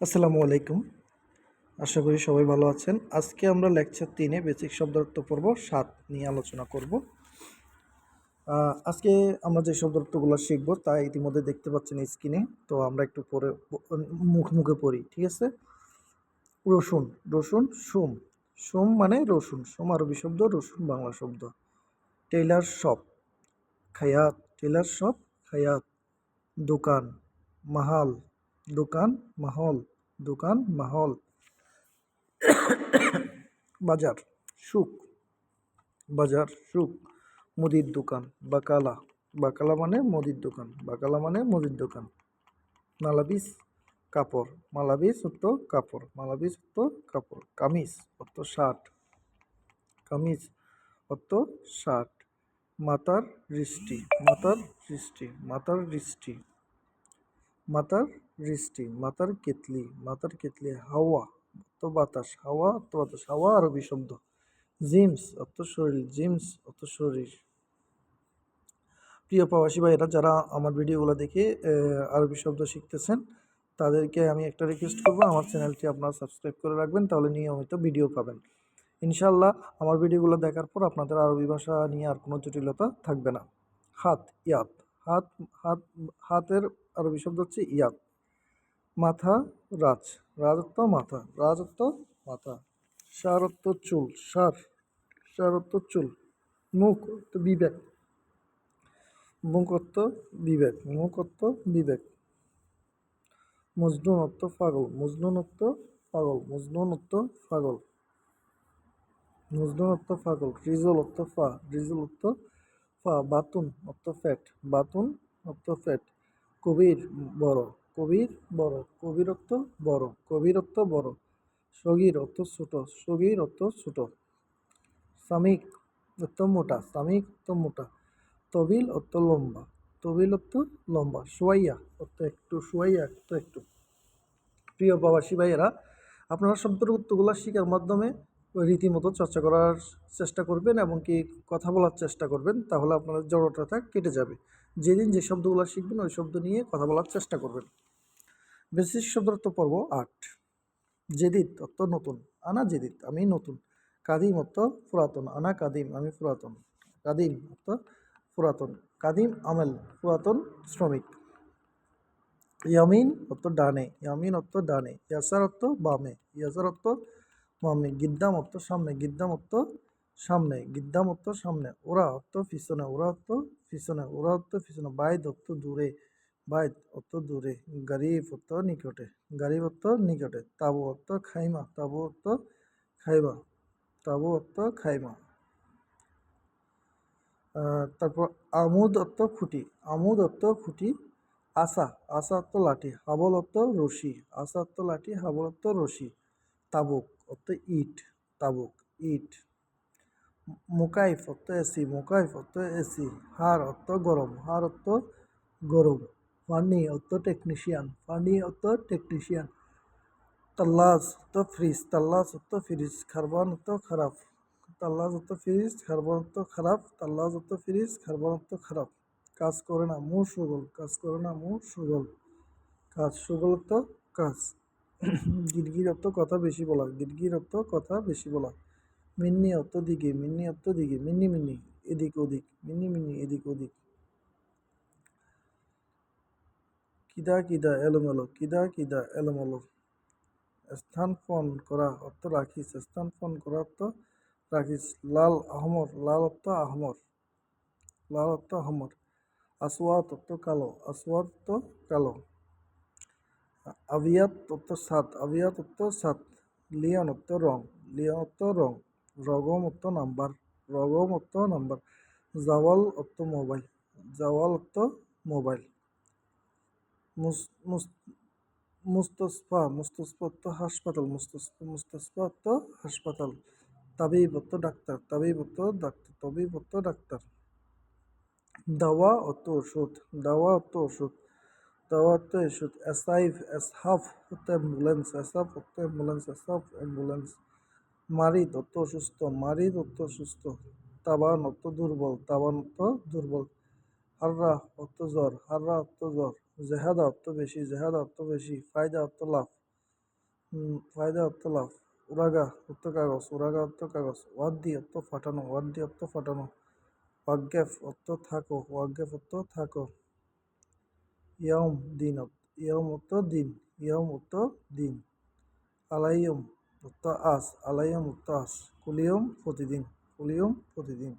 আসসালামু আলাইকুম। আশা করি সবাই ভালো আছেন। আজকে আমরা লেকচার তিনে বেসিক শব্দার্থ পর্ব সাত নিয়ে আলোচনা করব। আজকে আমরা যে শব্দার্থগুলো শিখব তা ইতিমধ্যে দেখতে পাচ্ছেন স্ক্রিনে। তো আমরা একটু পরে মুখ মুখে পড়ি, ঠিক আছে? রসুন রসুন, সোম। সোম মানে রসুন। সোম আরবি শব্দ, রসুন বাংলা শব্দ। টেইলার শপ, খায়াত। টেইলার শপ, খায়াত। দোকান, মাহাল। দোকান, মাহল দোকান, মাহল। বাজার সুক বাজার সুক মুদির দোকান, বাকালা। বাকালা মানে মুদির দোকান। বাকালা মানে মুদির দোকান। মালাবিস, কাপড়। মালাবিস অর্থ কাপড়। মালাবিস অর্থ কাপড়। কামিজ অর্থ শার্ট। কামিজ অর্থ শার্ট। মাতার দৃষ্টি। মাতার দৃষ্টি। মাতার দৃষ্টি। মাতার দৃষ্টি মাতার কেতলি মাতার কেতলি হাওয়া তো বাতাস, হাওয়া অর্থ বাতাস, হাওয়া আরবি শব্দ জিমস অর্থ শরীর, জিমস অর্থ শরীর। প্রিয় প্রবাসী ভাইয়েরা, যারা আমার ভিডিওগুলো দেখে আরবি শব্দ শিখতেছেন, তাদেরকে আমি একটা রিকোয়েস্ট করব, আমার চ্যানেলটি আপনারা সাবস্ক্রাইব করে রাখবেন, তাহলে নিয়মিত ভিডিও পাবেন। ইনশাল্লাহ আমার ভিডিওগুলো দেখার পর আপনাদের আরবি ভাষা নিয়ে আর কোনো জটিলতা থাকবে না। হাত, ইয়াত, হাত হাত, হাতের আরবি শব্দ হচ্ছে ইয়াত। মাথা, রাজ। রাজত্ব, মাথা। রাজত্ব, মাথা। সারত্ব, চুল। সার। সারত্ব, চুল। মুখ, বিবেক। মুখত্ব বিবেক। মুখত্ব, বিবেক। মজনুন অর্থ পাগল। মজনুন অর্থ পাগল। মজনুন অর্থ পাগল। মজনুন অর্থ পাগল। রিজল অর্থ ফা। রিজল অর্থ ফা। বাতুন অর্থ ফ্যাট। বাতুন অর্থ ফ্যাট। কবির, বড়। কবির বড় কবির অর্থ বড় কবির অর্থ বড় সগির অর্থ ছোট সগির অর্থ ছোট। সামিক অর্থ মোটা, সামিক অর্থ মোটা, তবিল অর্থ লম্বা, তবিল অর্থ লম্বা, সোয়াইয়া অর্থ একটু, সোয়াইয়া অর্থ একটু। প্রিয় প্রবাসী ভাইয়েরা, আপনারা শব্দের উত্তরগুলো শেখার মাধ্যমে রীতিমতো চর্চা করার চেষ্টা করবেন এবং কি কথা বলার চেষ্টা করবেন, তাহলে আপনার জড়তাটা কেটে যাবে। যেদিন যে শব্দগুলো শিখবেন, ওই শব্দ নিয়ে কথা বলার চেষ্টা করবেন। বেসিক শব্দার্থ পর্ব আট। জেদিত, অর্থ নতুন। আনা জেদিত, আমি নতুন। কাদিম, অর্থ পুরাতন। আনা কাদিম, আমি পুরাতন। কাদিম, অর্থ পুরাতন। কাদিম, আমেল, পুরাতন, শ্রমিক। ইয়ামিন, অর্থ ডানে। ইয়ামিন, অর্থ ডানে। ইয়াসার, অর্থ বামে। ইয়াসার, অর্থ বামে। গিদ্দাম, অর্থ সামনে। গিদ্দাম, অর্থ সামনে। গিদ্দাম, অর্থ সামনে। ওরা, অর্থ পিছনে। ওরা, অর্থ পিছনে। ওরা, অর্থ পিছনে। বাইদ অর্থ দূরে। বাইদ অর্থ দূরে। গরিব অর্থ নিকটে। গরিব অর্থ নিকটে। তাবু অর্থ খাইমা, তাবু অর্থ খাইবা, তাবু অর্থ খাইমা। তারপর আমুদ অর্থ খুঁটি, আমুদ অর্থ খুঁটি আসা আসা অর্থ লাঠি, হাবল অর্থ রশি আসা অর্থ লাঠি, হাবল অর্থ রশি। তাবুক অর্থ ইট, তাবুক ইট। মুকাইফ অর্থ এসি, মুকাইফ অর্থ এসি। হার অর্থ গরম হার অর্থ গরম। ফানি অর্থ টেকনিশিয়ান, ফানি অর্থ টেকনিশিয়ান। তাল্লাস অর্থ ফ্রিজ তাল্লাস অর্থ ফ্রিজ, খারবান অর্থ খারাপ। তাল্লাস অর্থ ফ্রিজ, খারবান অর্থ খারাপ। তাল্লাস অর্থ ফ্রিজ, খারবান অর্থ খারাপ। কাজ করে না মু সুগল, কাজ করে না মু সুগল। কাজ সুগল অর্থ কাজ। গিরগির অর্থ কথা বেশি বলা, গিরগির অর্থ কথা বেশি বলা। মিন্নি অর্থ দিকে মিন্নি অর্থ দিকে মিন্নি মিন্নি, এদিক ওদিক, মিন্নি মিন্নি, এদিক ওদিক। কিদা কিদা এলোমেলো, কিদা কিদা এলোমেলো। স্থান ফোন করা অর্থ রাখিস স্থান ফোন করা অর্থ রাখিস লাল আহমর লাল অর্থ আহমর লাল অর্থ আহমর আসওয়াত অর্থ কালো আসওয়াত অর্থ কালো। আবিয়াত অর্থ সাত আবিয়াত অর্থ সাত। লিয়ন অর্থ রং লিয়ন অর্থ রং রগম অর্থ নাম্বার রগম অর্থ নাম্বার জাওয়াল অর্থ মোবাইল জাওয়াল অর্থ মোবাইল। মুস্তস্ফা মুস্তস্ফা অর্থ হাসপাতাল, মুস্তস্ফা হাসপাতাল। তাবিব অর্থ ডাক্তার তাবিব অর্থ ডাক্তার তবিব অর্থ ডাক্তার। দাওয়া অর্থ ওষুধ, দাওয়া অর্থ ওষুধ। দাওয়া অর্থ ওষুধ এসআইফ এসহাফ অর্থ অ্যাম্বুলেন্স, এসহাফ অর্থ অ্যাম্বুলেন্স, এসহাফ অ্যাম্বুলেন্স। মারিদ অর্থ অসুস্থ, মারিদ অর্থ অসুস্থ। তাবান অত দুর্বল, তাবান অর্থ দুর্বল। হাররা অর্থ জ্বর, হাররা অর্থ জ্বর, জেহাদা অর্থ বেশি, জেহাদা অর্থ বেশি, ফায়দা অর্থ লাভ ফায়দা অর্থ লাভ, উরাগা অর্থ কাগজ, উরাগা অর্থ কাগজ, ওয়াদ্দি অর্থ ফাটানো, ওয়াদ্দি অর্থ ফাটানো ওয়াগ্গেফ অর্থ থাকো ওয়াগ্গেফ অর্থ থাকো। ইয়ম দিন ইয়ম অর্থ দিন ইয়ম অর্থ দিন। আলাইয়ম অর্থ আস, আলাইয়ম অর্থ আস, কুলিয়ম প্রতিদিন কুলিয়ম প্রতিদিন।